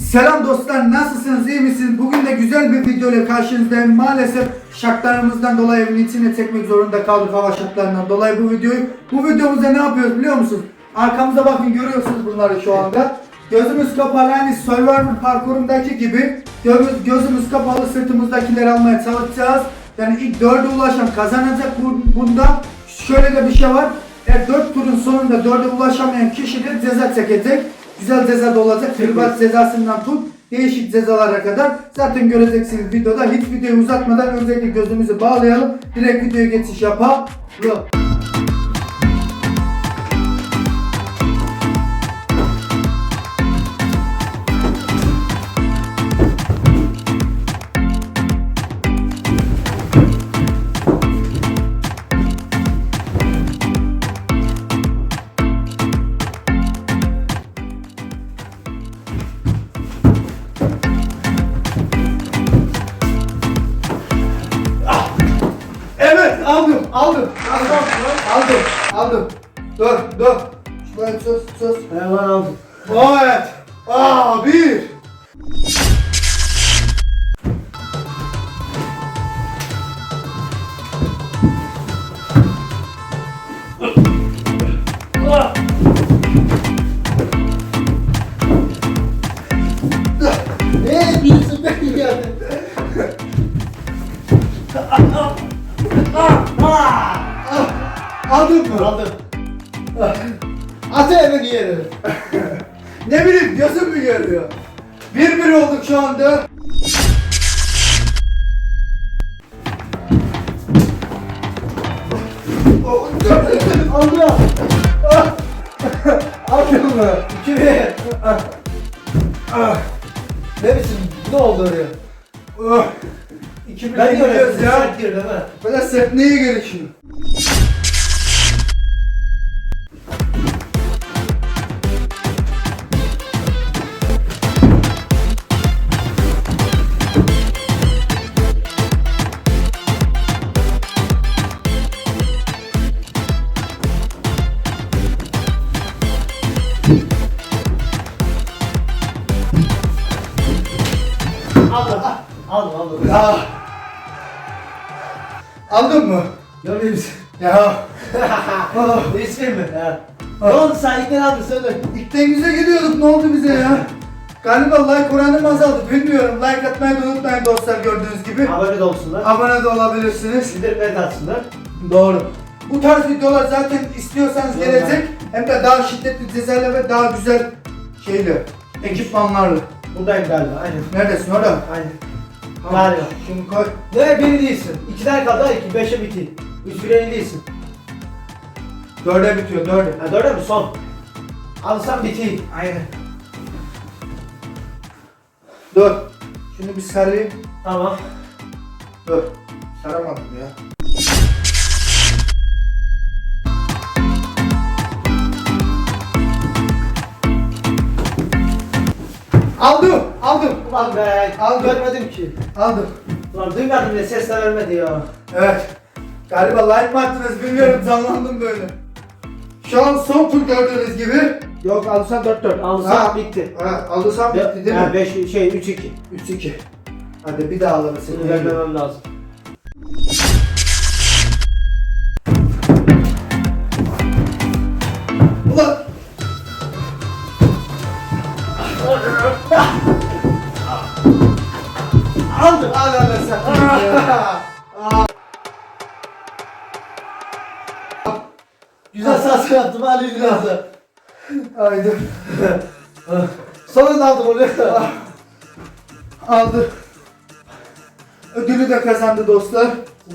Selam dostlar nasılsınız iyi misiniz? Bugün de güzel bir video ile karşınızdayım. Maalesef şartlarımızdan dolayı evin içine çekmek zorunda kaldık hava şartlarından dolayı bu videoyu. Bu videomuzda ne yapıyoruz biliyor musunuz? Arkamıza bakın görüyorsunuz bunları şu anda. Gözümüz kapalı hani Survivor parkurundaki gibi gözümüz, gözümüz kapalı sırtımızdakileri almaya çalışacağız. Yani ilk dörde ulaşan kazanacak bu- bunda. Şöyle de bir şey var. Eğer dört turun sonunda dörde ulaşamayan kişi de ceza çekecek. Güzel ceza da olacak. Kırbaç cezasından tut değişik cezalara kadar zaten göreceksiniz videoda. Hiç videoyu uzatmadan öncelikle gözümüzü bağlayalım. Direkt videoya geçiş yapalım. Geldi. Aldın mı? Aldım. Atı hemen yere. Ne bileyim gözüm mü görüyor? Bir bir olduk şu anda. Allah. Aldın mı? İki bir. Ne biçim? Ne oldu oraya? Oh. İki Ben gidiyoruz görüyoruz ya. Sert girdim ha. Böyle sertliğe gerek Aldım. Aldım aldım. Ya. Aldın mı? Görmüyor musun? Ya. İsmin mi? Ha. Ne oldu sen ilk ne aldın söyle. İlkten gidiyorduk ne oldu bize ya? Galiba like oranım azaldı bilmiyorum. Like atmayı da unutmayın dostlar gördüğünüz gibi. Abone de olsunlar. Abone de olabilirsiniz. Bildirimleri de atsınlar. Doğru. Bu tarz videolar zaten istiyorsanız Doğru. gelecek. Hem de daha şiddetli cezalarla ve daha güzel şeyle, ekipmanlarla. Buradayım galiba. Aynen. Neredesin orada? Aynen. Galiba. Şunu koy. Ne biri değilsin. İkiden kaldı ha, iki. Beşe bitti. Üç bire değilsin. Dörde bitiyor dörde. Ha dörde mi son? Alsam bitti. Aynen. Dur. Şunu bir sarayım. Tamam. Dur. Saramadım ya. Aldım, aldım, Ulan be. Aldım. Görmedim ki. aldım. Ulan duymadım bile ses de vermedi ya. Evet. Galiba like mı attınız bilmiyorum canlandım böyle. Şu an son tur gördüğünüz gibi. Yok alırsan 4-4. Ha. Alırsan bitti. Ha, aldıysam bitti değil Ha, mi? 5 şey 3-2. 3-2. Hadi bir daha alalım Bunu seni. vermemem lazım. Al al sen. Güzel sas yaptım Ali biraz da. Haydi. Sonunda aldım onu. Aldı. Ödülü de kazandı dostlar.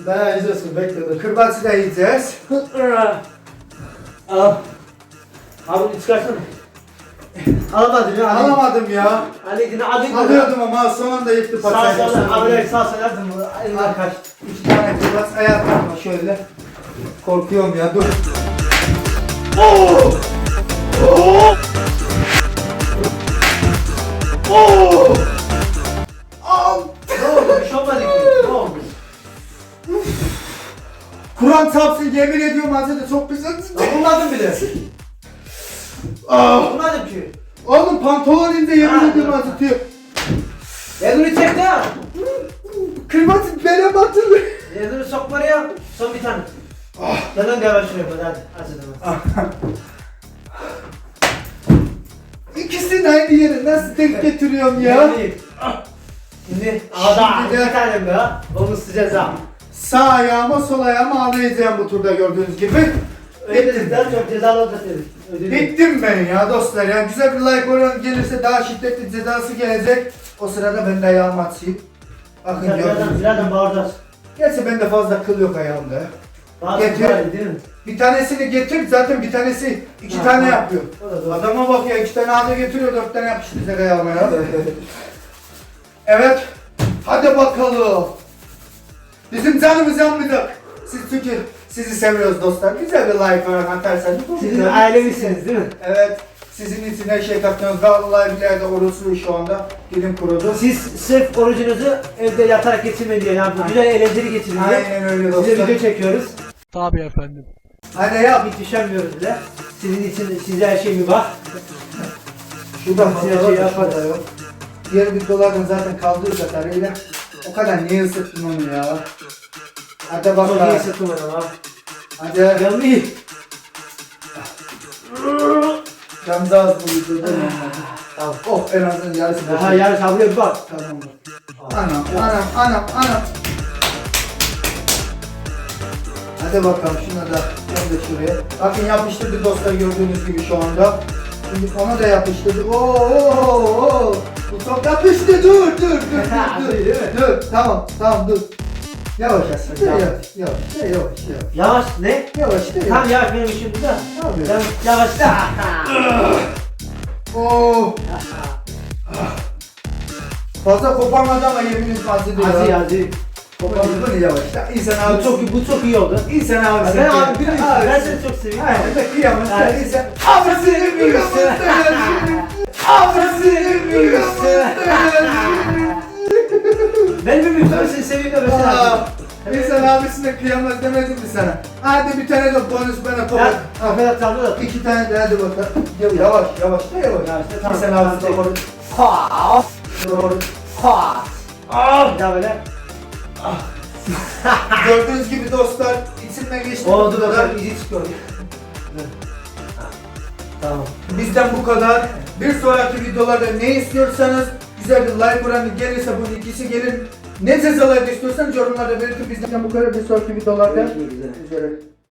Daha yiyeceksin bekle dur. Kırbaçı da yiyeceğiz. Al. Abi çıkarsana. Alamadım ya. Ali. Alamadım ya. Ali yine Ali. Alıyordum ama son anda yıktı Sağ paçayla. sana. Abi sağ sana yaptım. Elimden kaç. İki tane kırbaç ayaklarıma şöyle. Korkuyorum ya dur. Oo! Al! Ne oldu? Bir şey olmadı ki. Ne oldu? Kur'an çarpsın yemin ediyorum Hazreti çok pis acıdı. Dokunmadın bile. Ah! Dokunmadım ki. Oğlum pantolon indi yemin Ha, ediyorum dur. acıtıyor. Elini çek de. Kırmızı bele batırdı. Elini sok buraya. Son bir tane. Neden yavaş şuraya bak hadi. Hadi İkisini aynı yere nasıl denk getiriyorum ya? Ah. Şimdi ağda Şimdi de- bir tane mi ha? Onu sıcağız ha. Sağ ayağıma sol ayağıma ağlayacağım bu turda gördüğünüz gibi. Öyle çok cezalı olacak dedik. Bittim ben ya dostlar ya. Güzel bir like oranı gelirse daha şiddetli cezası gelecek. O sırada ben de ayağımı açayım. Bakın Birazdan, gördünüz. birazdan bağıracağız. Gerçi bende fazla kıl yok ayağımda. Bağıracağız Getir. bari, değil mi? Bir tanesini getir zaten bir tanesi iki Ha, tane ha. yapıyor. O da doğru. Adama bak ya iki tane ağda getiriyor dört tane yapıştıracak ayağıma ya. evet. Hadi bakalım. Bizim canımız yanmayacak. Siz çünkü sizi seviyoruz dostlar. Güzel bir like falan atarsanız. Sizin güzel. ailemisiniz değil mi? Evet. Sizin için her şey katıyoruz. Vallahi billahi de orası şu anda. Dilim kurudu. Siz sırf orucunuzu evde yatarak geçirmeyin diye yani bu güzel eğlenceli geçirin diye Aynen öyle size dostlar. video çekiyoruz. Tabii efendim. Hadi yap. Hiç üşenmiyoruz bile. Sizin için size her şey mübah. Şurada Size şey şey yapmadı yok. Diğer videolardan zaten kaldığı kadarıyla o kadar niye ısıttın onu ya? Hadi bakalım. sıktım ben ama. Hadi. Yanlış. Can daha az bu videoda olmadı. Tamam. Oh en azından yarısı boş. Daha yarın sabrıyor bak. Tamam. Anam, anam, anam, anam. Hadi bakalım şuna da ben de şuraya. Bakın yapıştırdı dostlar gördüğünüz gibi şu anda. Şimdi ona da yapıştırdı. Oo, oo, oo. Bu çok yapıştı. Dur, dur, dur, dur, dur. Dur. Tamam, tamam, dur. Yavaş aslında. Tamam. Yavaş, yavaş, yavaş, yavaş. Yavaş ne? Yavaş, yavaş. Tam yavaş benim işim bu da. Ne yapıyorsun? Yavaş yavaş. Oo. Fazla koparmadı ama yemininiz fazla değil. Ha. hadi. Koparmadı bunu yavaş. Ya İnsan abi Bu çok iyi, bu çok iyi oldu. İnsan abi Ben abi bir ben seni çok seviyorum. Aynen de kıyamaz. Aynen. Sen insan. Abi seni kıyamaz. Abi seni kıyamaz. Ben bir seni seviyorum mesela. İnsan abisine kıyamaz demedim mi sana? Hadi bir tane de bonus bana kopar. Ya, Affedersin tanrı da. İki tane de hadi bakalım. Ya, Yavaş yavaş da yavaş. Ya işte tamam. İnsan abisi Tamam. doğru. Ha. Doğru. Ha. Ah. Bir daha böyle. Gördüğünüz gibi dostlar içimden geçti. Oldu kadar. izi çıkıyor. Tamam. Bizden bu kadar. Bir sonraki videolarda ne istiyorsanız güzel bir like oranı gelirse bu ikisi gelir. Ne cezalar istiyorsanız yorumlarda belirtin. Bizden bu kadar bir sonraki videolarda. Görüşmek üzere. Üzere.